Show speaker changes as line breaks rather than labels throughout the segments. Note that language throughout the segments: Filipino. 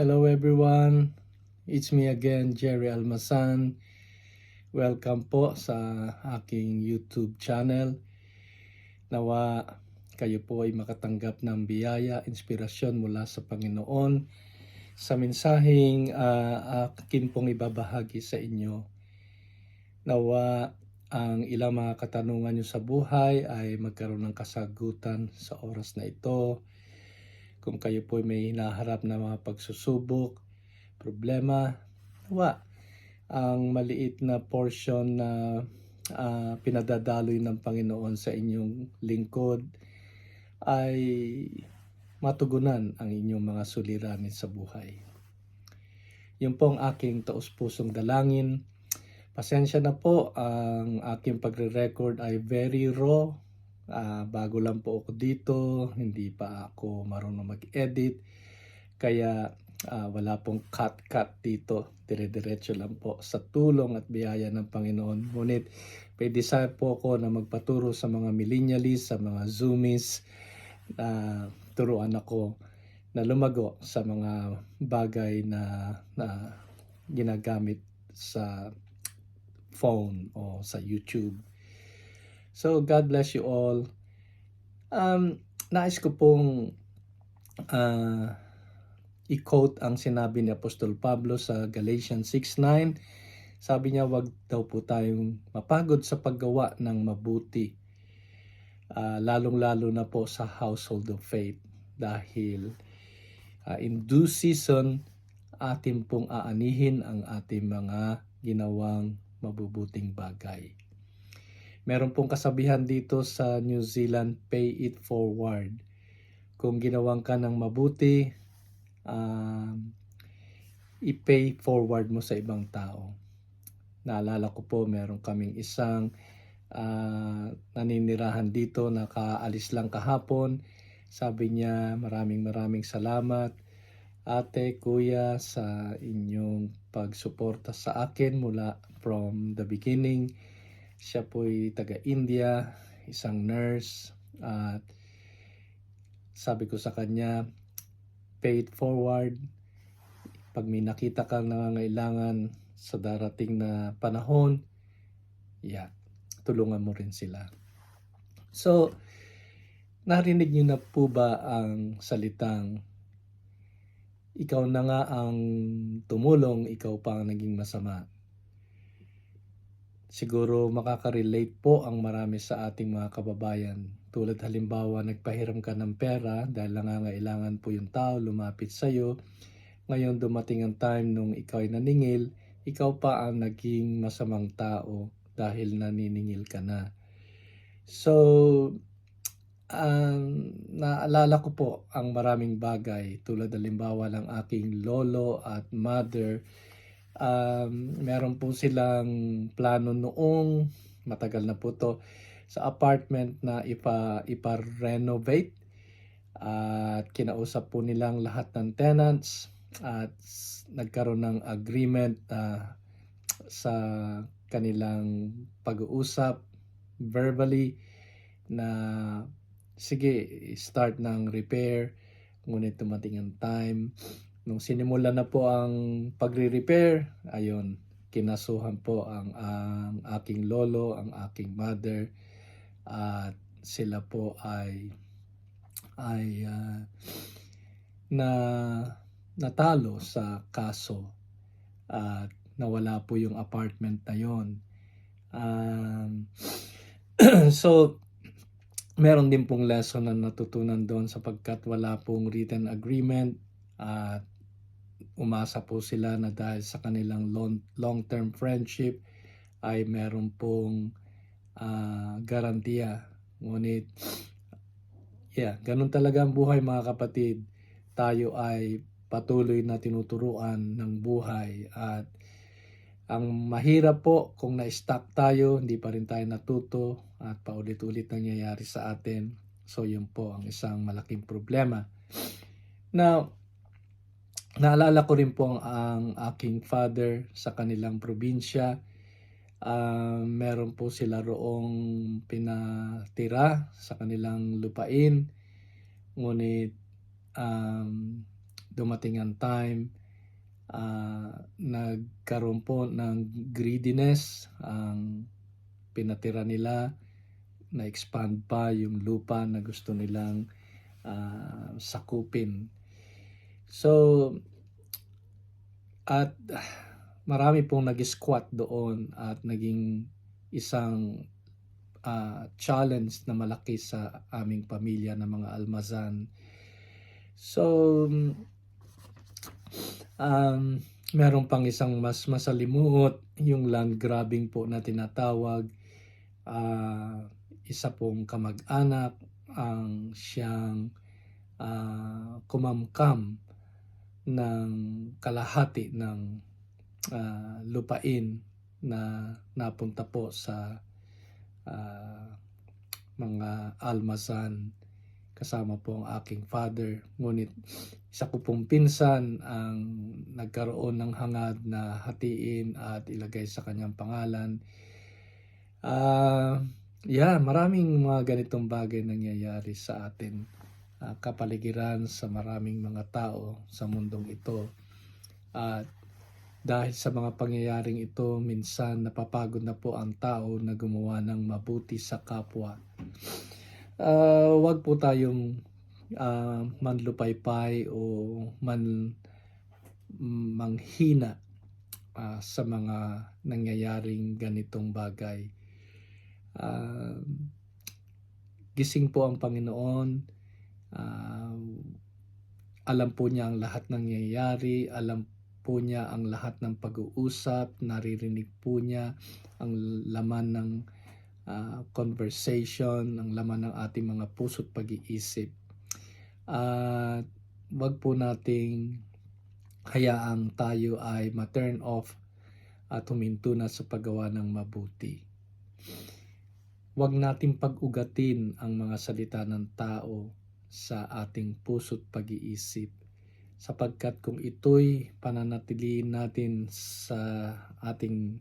Hello everyone. It's me again, Jerry Almasan. Welcome po sa aking YouTube channel. Nawa kayo po ay makatanggap ng biyaya, inspirasyon mula sa Panginoon sa mensaheng ah, akin pong ibabahagi sa inyo. Nawa ang ilang mga katanungan nyo sa buhay ay magkaroon ng kasagutan sa oras na ito. Kung kayo po may hinaharap na mga pagsusubok, problema, nawa ang maliit na portion na ah, pinadadaloy ng Panginoon sa inyong lingkod ay matugunan ang inyong mga suliranin sa buhay. Yun po ang aking taus-pusong dalangin. Pasensya na po, ang aking pagre-record ay very raw. Ah, bago lang po ako dito, hindi pa ako marunong mag-edit. Kaya ah, wala pong cut-cut dito. Dire-diretso lang po sa tulong at biyaya ng Panginoon. Ngunit may desire po ako na magpaturo sa mga millennialists, sa mga zoomies, na turuan ako na lumago sa mga bagay na, na ginagamit sa phone o sa YouTube. So, God bless you all. Um, nais ko pong ah, i-quote ang sinabi ni Apostol Pablo sa Galatians 6.9. Sabi niya, wag daw po tayong mapagod sa paggawa ng mabuti. Ah, lalong-lalo na po sa household of faith. Dahil ah, in due season, atin pong aanihin ang ating mga ginawang mabubuting bagay. Meron pong kasabihan dito sa New Zealand, pay it forward. Kung ginawang ka ng mabuti, um, i-pay forward mo sa ibang tao. Naalala ko po, meron kaming isang ah, naninirahan dito na kaalis lang kahapon. Sabi niya, maraming maraming salamat ate, kuya sa inyong pagsuporta sa akin mula from the beginning. Siya po'y taga-India, isang nurse at sabi ko sa kanya, pay it forward. Pag may nakita kang nangangailangan sa darating na panahon, yeah, tulungan mo rin sila. So, narinig niyo na po ba ang salitang ikaw na nga ang tumulong, ikaw pa ang naging masama. Siguro makaka-relate po ang marami sa ating mga kababayan. Tulad halimbawa, nagpahiram ka ng pera dahil nangangailangan po yung tao, lumapit sa iyo. Ngayon dumating ang time nung ikaw ay naningil, ikaw pa ang naging masamang tao dahil naniningil ka na. So, ang naalala ko po ang maraming bagay tulad halimbawa ng aking lolo at mother. Um, meron po silang plano noong matagal na po to sa apartment na ipa ipa-renovate at kinausap po nilang lahat ng tenants at nagkaroon ng agreement ah, sa kanilang pag-uusap verbally na sige, start ng repair. Ngunit dumating ang time. Nung sinimula na po ang pagre-repair, ayun, kinasuhan po ang, ang aking lolo, ang aking mother, at sila po ay ay ah, na natalo sa kaso at nawala po yung apartment na yon. Um, so meron din pong lesson na natutunan doon sapagkat wala pong written agreement at umasa po sila na dahil sa kanilang long, long-term friendship ay meron pong ah, garantiya. Ngunit, yeah, ganun talaga ang buhay mga kapatid. Tayo ay patuloy na tinuturuan ng buhay at ang mahirap po kung na-stuck tayo, hindi pa rin tayo natuto at paulit-ulit nangyayari sa atin. So yun po ang isang malaking problema. Now, naalala ko rin po ang, ang aking father sa kanilang probinsya. Ah, meron po sila roong pinatira sa kanilang lupain. Ngunit um, dumating ang time ah, nagkaroon po ng greediness ang pinatira nila na-expand pa yung lupa na gusto nilang ah, sakupin. So, at marami pong nag-squat doon at naging isang ah, challenge na malaki sa aming pamilya ng mga almazan. So, um, meron pang isang mas masalimuot, yung land grabbing po na tinatawag. Ah, isa pong kamag-anak ang siyang ah, kumamkam ng kalahati ng ah, lupain na napunta po sa ah, mga almazan kasama po ang aking father. Ngunit isa ko pong pinsan ang nagkaroon ng hangad na hatiin at ilagay sa kanyang pangalan. Ah, yeah, maraming mga ganitong bagay nangyayari sa atin. Ah, kapaligiran sa maraming mga tao sa mundong ito. At dahil sa mga pangyayaring ito, minsan napapagod na po ang tao na gumawa ng mabuti sa kapwa. Ah, wag po tayong ah, manlupaypay o man manghina ah, sa mga nangyayaring ganitong bagay. Ah, gising po ang Panginoon. Ah, alam po niya ang lahat ng nangyayari, alam po niya ang lahat ng pag-uusap, naririnig po niya ang laman ng ah, conversation, ang laman ng ating mga puso't pag-iisip. At wag po nating hayaang tayo ay ma-turn off at huminto na sa paggawa ng mabuti. Huwag nating pag-ugatin ang mga salita ng tao sa ating puso't pag-iisip. Sapagkat kung ito'y pananatiliin natin sa ating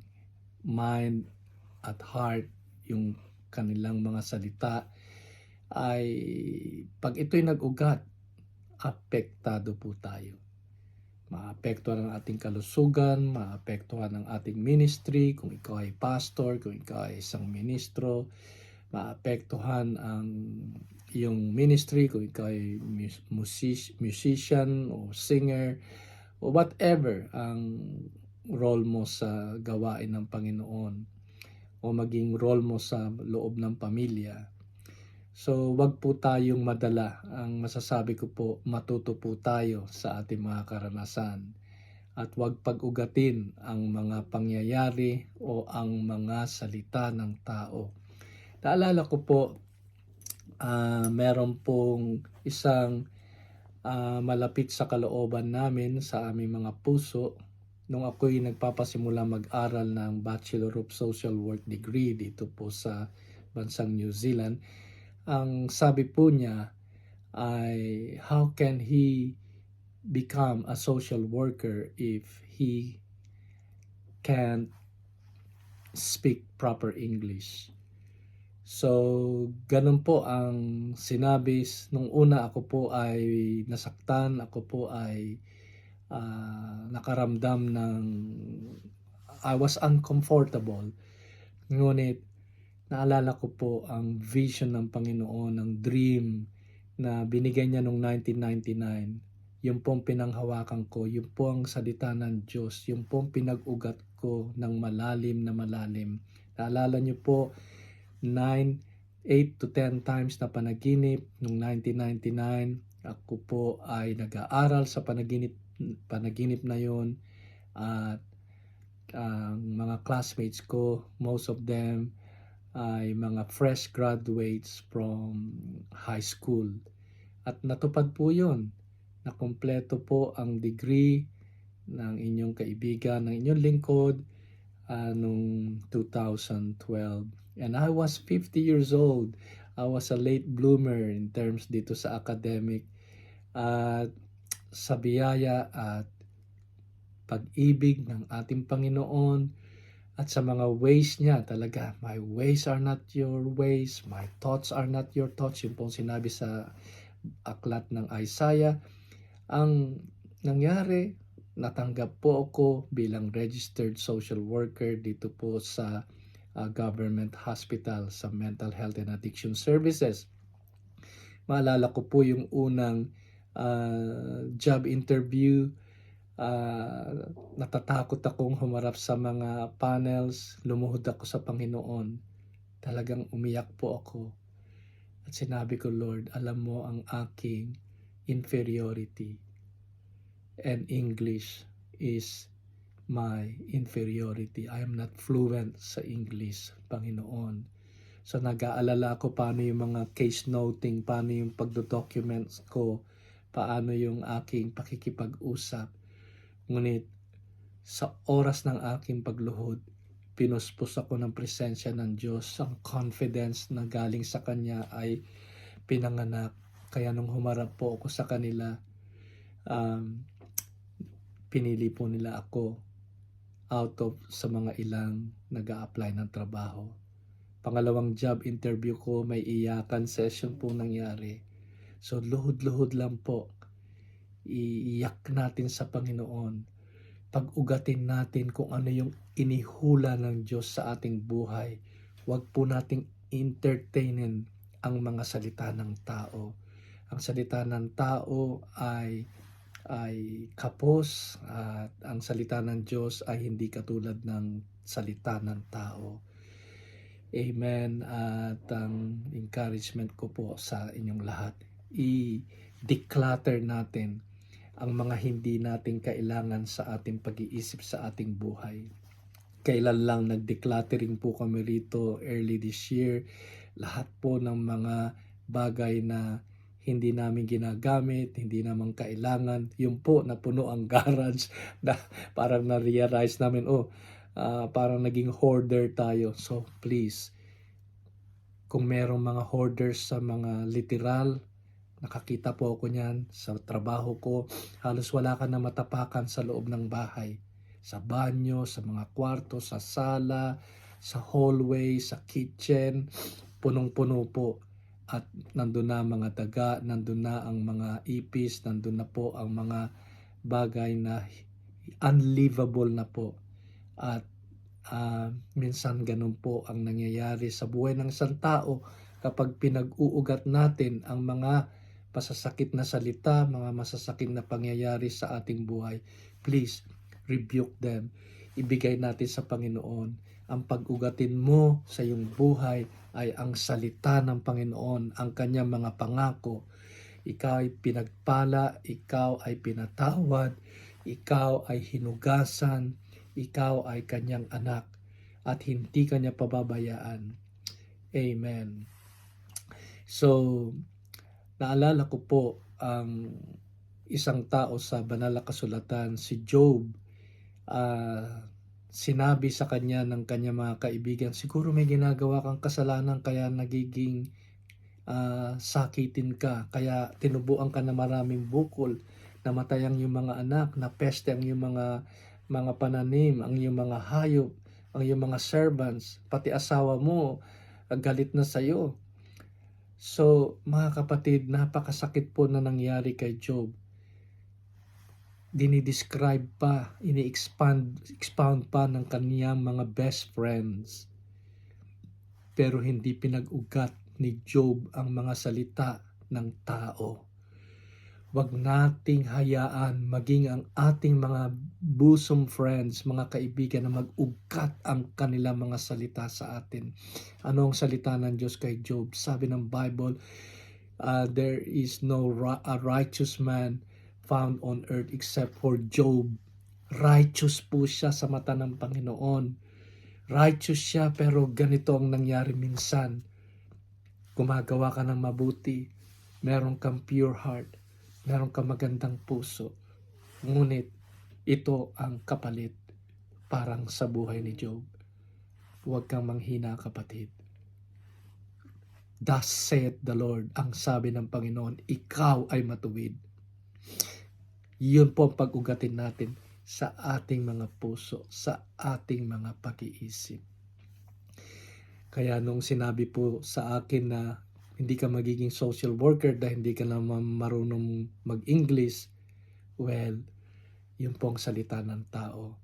mind at heart yung kanilang mga salita ay pag ito'y nag-ugat apektado po tayo. Maapektuhan ang ating kalusugan, maapektuhan ang ating ministry, kung ikaw ay pastor, kung ikaw ay isang ministro, maapektuhan ang iyong ministry, kung ikaw ay mus- music- musician o singer, o whatever ang role mo sa gawain ng Panginoon o maging role mo sa loob ng pamilya. So, wag po tayong madala. Ang masasabi ko po, matuto po tayo sa ating mga karanasan. At wag pag-ugatin ang mga pangyayari o ang mga salita ng tao. Naalala ko po, ah, meron pong isang ah, malapit sa kalooban namin sa aming mga puso nung ako'y nagpapasimula mag-aral ng Bachelor of Social Work degree dito po sa bansang New Zealand ang sabi po niya ay how can he become a social worker if he can't speak proper English. So, ganun po ang sinabi nung una ako po ay nasaktan, ako po ay ah, nakaramdam ng I was uncomfortable. Ngunit naalala ko po ang vision ng Panginoon, ang dream na binigay niya noong 1999. Yung pong pinanghawakan ko, yung po ang salita ng Diyos, yung pong pinag-ugat ko ng malalim na malalim. Naalala niyo po, 9, 8 to 10 times na panaginip noong 1999. Ako po ay nag-aaral sa panaginip, panaginip na yon at ang mga classmates ko, most of them ay mga fresh graduates from high school. At natupad po yun. Nakompleto po ang degree ng inyong kaibigan, ng inyong lingkod ah, nung 2012. And I was 50 years old. I was a late bloomer in terms dito sa academic. At sa biyaya at pag-ibig ng ating Panginoon, at sa mga ways niya talaga. My ways are not your ways, my thoughts are not your thoughts. Yung pong sinabi sa aklat ng Isaiah. Ang nangyari, natanggap po ako bilang registered social worker dito po sa uh, government hospital sa mental health and addiction services. Maalala ko po yung unang uh, job interview. Uh, natatakot akong humarap sa mga panels. Lumuhod ako sa Panginoon. Talagang umiyak po ako. At sinabi ko, Lord, alam mo ang aking inferiority. And English is my inferiority. I am not fluent sa English, Panginoon. So nag-aalala ako paano yung mga case noting, paano yung pagdo-documents ko, paano yung aking pakikipag-usap. Ngunit sa oras ng aking pagluhod, pinuspos ako ng presensya ng Diyos. Ang confidence na galing sa Kanya ay pinanganak. Kaya nung humarap po ako sa kanila, um, pinili po nila ako out of sa mga ilang nag apply ng trabaho. Pangalawang job interview ko, may iyakan session po nangyari. So luhod-luhod lang po. Iiyak natin sa Panginoon. Pag-ugatin natin kung ano yung inihula ng Diyos sa ating buhay. Huwag po nating entertainin ang mga salita ng tao. Ang salita ng tao ay ay kapos at ang salita ng Diyos ay hindi katulad ng salita ng tao. Amen. At ang encouragement ko po sa inyong lahat, i-declutter natin ang mga hindi natin kailangan sa ating pag-iisip sa ating buhay. Kailan lang nag-decluttering po kami rito early this year. Lahat po ng mga bagay na hindi namin ginagamit, hindi naman kailangan. Yung po, napuno ang garage na parang na-realize namin, oh, uh, parang naging hoarder tayo. So, please, kung merong mga hoarders sa mga literal, nakakita po ako niyan sa trabaho ko, halos wala ka na matapakan sa loob ng bahay. Sa banyo, sa mga kwarto, sa sala, sa hallway, sa kitchen, punong-puno po at nandun na mga daga, nandun na ang mga ipis, nandun na po ang mga bagay na unlivable na po. At uh, minsan ganun po ang nangyayari sa buhay ng isang tao kapag pinag-uugat natin ang mga pasasakit na salita, mga masasakit na pangyayari sa ating buhay. Please, rebuke them. Ibigay natin sa Panginoon ang pag-ugatin mo sa iyong buhay ay ang salita ng Panginoon, ang kanyang mga pangako. Ikaw ay pinagpala, ikaw ay pinatawad, ikaw ay hinugasan, ikaw ay kanyang anak, at hindi kanya pababayaan. Amen. So, naalala ko po ang isang tao sa banal na kasulatan, si Job. Uh, sinabi sa kanya ng kanya mga kaibigan, siguro may ginagawa kang kasalanan kaya nagiging uh, sakitin ka, kaya tinubuan ka na maraming bukol, namatay ang iyong mga anak, napeste ang iyong mga mga pananim, ang iyong mga hayop, ang iyong mga servants, pati asawa mo, galit na sa iyo. So, mga kapatid, napakasakit po na nangyari kay Job dinidescribe pa, ini-expand expound pa ng kaniyang mga best friends. Pero hindi pinag-ugat ni Job ang mga salita ng tao. Huwag nating hayaan maging ang ating mga bosom friends, mga kaibigan na mag-ugat ang kanilang mga salita sa atin. Ano ang salita ng Diyos kay Job? Sabi ng Bible, uh, there is no ra- a righteous man found on earth except for Job. Righteous po siya sa mata ng Panginoon. Righteous siya pero ganito ang nangyari minsan. Gumagawa ka ng mabuti, meron kang pure heart, meron kang magandang puso. Ngunit ito ang kapalit parang sa buhay ni Job. Huwag kang manghina kapatid. Thus saith the Lord, ang sabi ng Panginoon, ikaw ay matuwid yun po ang pag-ugatin natin sa ating mga puso, sa ating mga pag-iisip. Kaya nung sinabi po sa akin na hindi ka magiging social worker dahil hindi ka naman marunong mag-English, Well, yun po ang salita ng tao.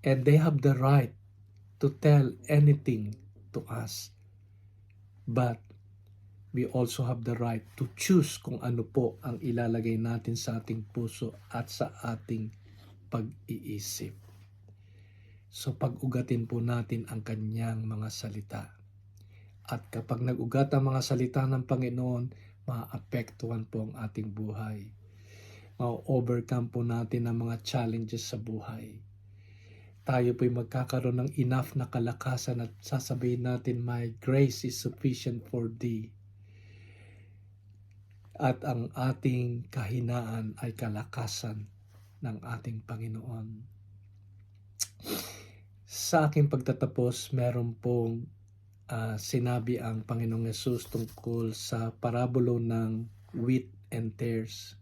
And they have the right to tell anything to us. But we also have the right to choose kung ano po ang ilalagay natin sa ating puso at sa ating pag-iisip. So pag-ugatin po natin ang kanyang mga salita. At kapag nag-ugat ang mga salita ng Panginoon, maapektuhan po ang ating buhay. Ma-overcome po natin ang mga challenges sa buhay. Tayo po'y magkakaroon ng enough na kalakasan at sasabihin natin, My grace is sufficient for thee. At ang ating kahinaan ay kalakasan ng ating Panginoon. Sa aking pagtatapos, meron pong ah, sinabi ang Panginoong Yesus tungkol sa parabolo ng wheat and tares,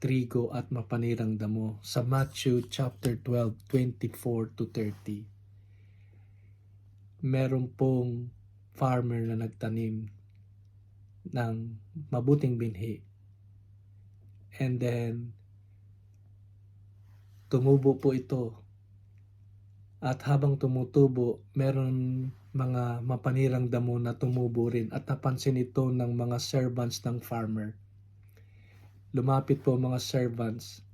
trigo at mapanirang damo sa Matthew chapter 12, 24 to 30. Meron pong farmer na nagtanim ng mabuting binhi. And then, tumubo po ito. At habang tumutubo, meron mga mapanirang damo na tumubo rin at napansin ito ng mga servants ng farmer. Lumapit po mga servants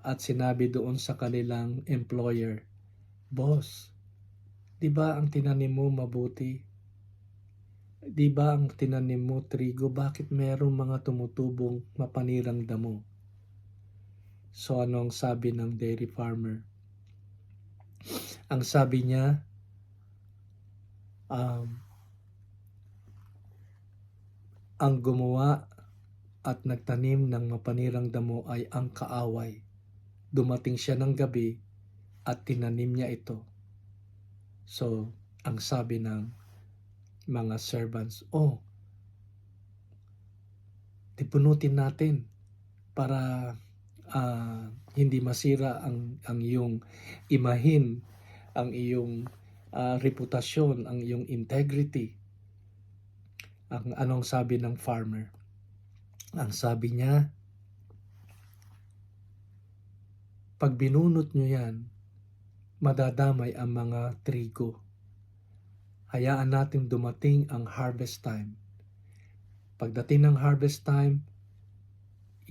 at sinabi doon sa kanilang employer, Boss, di ba ang tinanim mo mabuti? Di ba ang tinanim mo trigo? Bakit merong mga tumutubong mapanirang damo? So ano ang sabi ng dairy farmer? Ang sabi niya, um, ang gumawa at nagtanim ng mapanirang damo ay ang kaaway. Dumating siya ng gabi at tinanim niya ito. So, ang sabi ng mga servants, oh, tipunutin natin para ah, hindi masira ang ang iyong imahin, ang iyong ah, reputasyon, ang iyong integrity. Ang anong sabi ng farmer? Ang sabi niya, pag binunot nyo yan, madadamay ang mga trigo. Hayaan natin dumating ang harvest time. Pagdating ng harvest time,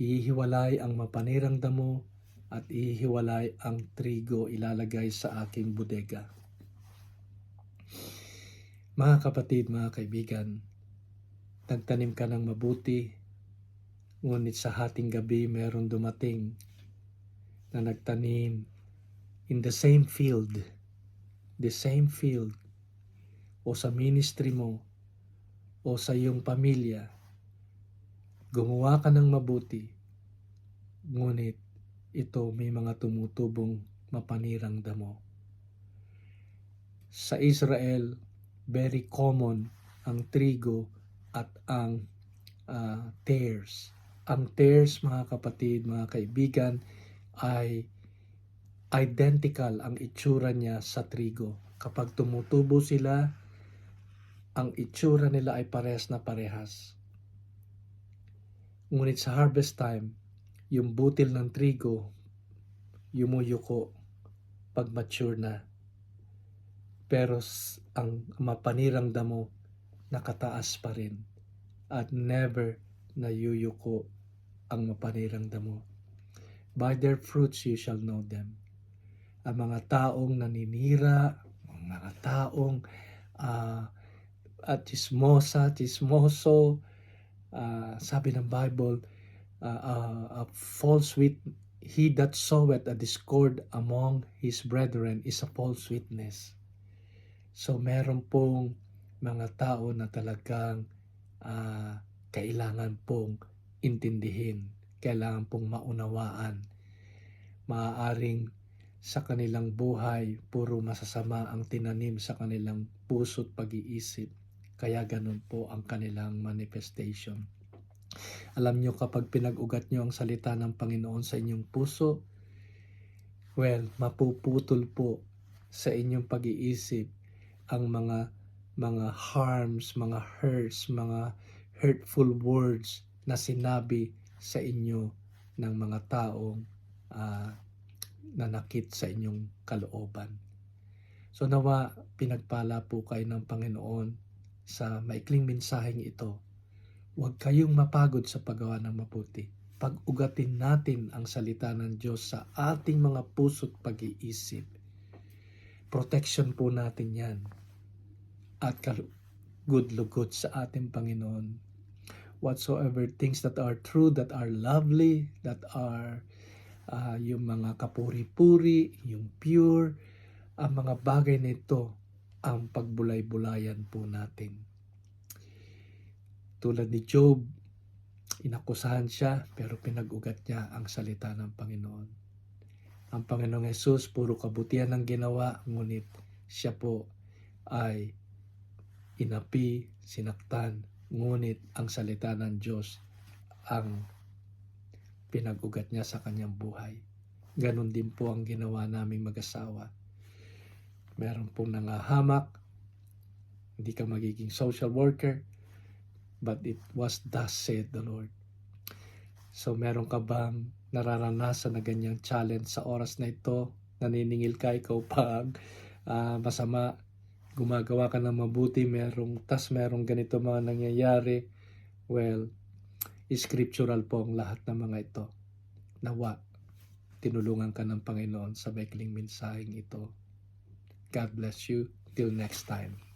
ihiwalay ang mapanirang damo at ihiwalay ang trigo ilalagay sa aking bodega. Mga kapatid, mga kaibigan, nagtanim ka ng mabuti, ngunit sa hating gabi meron dumating na nagtanim in the same field, the same field, o sa ministry mo, o sa iyong pamilya, gumawa ka ng mabuti, ngunit ito may mga tumutubong mapanirang damo. Sa Israel, very common ang trigo at ang ah, tares. Ang tares, mga kapatid, mga kaibigan, ay identical ang itsura niya sa trigo. Kapag tumutubo sila, ang itsura nila ay parehas na parehas. Ngunit sa harvest time, yung butil ng trigo, yumuyuko pag mature na. Pero ang mapanirang damo, nakataas pa rin. At never nayuyuko ang mapanirang damo. By their fruits you shall know them. Ang mga taong naninira, ang mga taong ah at chismosa, chismoso, ah, sabi ng Bible, ah, ah, a false wit he that soweth a discord among his brethren is a false witness. So meron pong mga tao na talagang ah, kailangan pong intindihin, kailangan pong maunawaan. Maaaring sa kanilang buhay, puro masasama ang tinanim sa kanilang puso't pag-iisip. Kaya ganun po ang kanilang manifestation. Alam nyo kapag pinag-ugat nyo ang salita ng Panginoon sa inyong puso, well, mapuputol po sa inyong pag-iisip ang mga mga harms, mga hurts, mga hurtful words na sinabi sa inyo ng mga taong ah, nanakit sa inyong kalooban. So nawa pinagpala po kayo ng Panginoon sa maikling mensaheng ito. Huwag kayong mapagod sa paggawa ng mabuti. Pag-ugatin natin ang salita ng Diyos sa ating mga puso't pag-iisip. Protection po natin yan. At kal- good lugod sa ating Panginoon. Whatsoever things that are true, that are lovely, that are ah, yung mga kapuri-puri, yung pure, ang mga bagay na ito ang pagbulay-bulayan po natin. Tulad ni Job, inakusahan siya pero pinag-ugat niya ang salita ng Panginoon. Ang Panginoong Yesus, puro kabutihan ang ginawa, ngunit siya po ay inapi, sinaktan, ngunit ang salita ng Diyos ang pinag-ugat niya sa kanyang buhay. Ganon din po ang ginawa naming mag-asawa. Meron pong nangahamak, hindi ka magiging social worker, but it was thus said the Lord. So meron ka bang nararanasan na ganyang challenge sa oras na ito? Naniningil ka ikaw pag ah, masama, gumagawa ka ng mabuti, merong tas merong ganito mga nangyayari. Well, scriptural po ang lahat ng mga ito. Nawa, tinulungan ka ng Panginoon sa maikling mensaheng ito. God bless you. Till next time.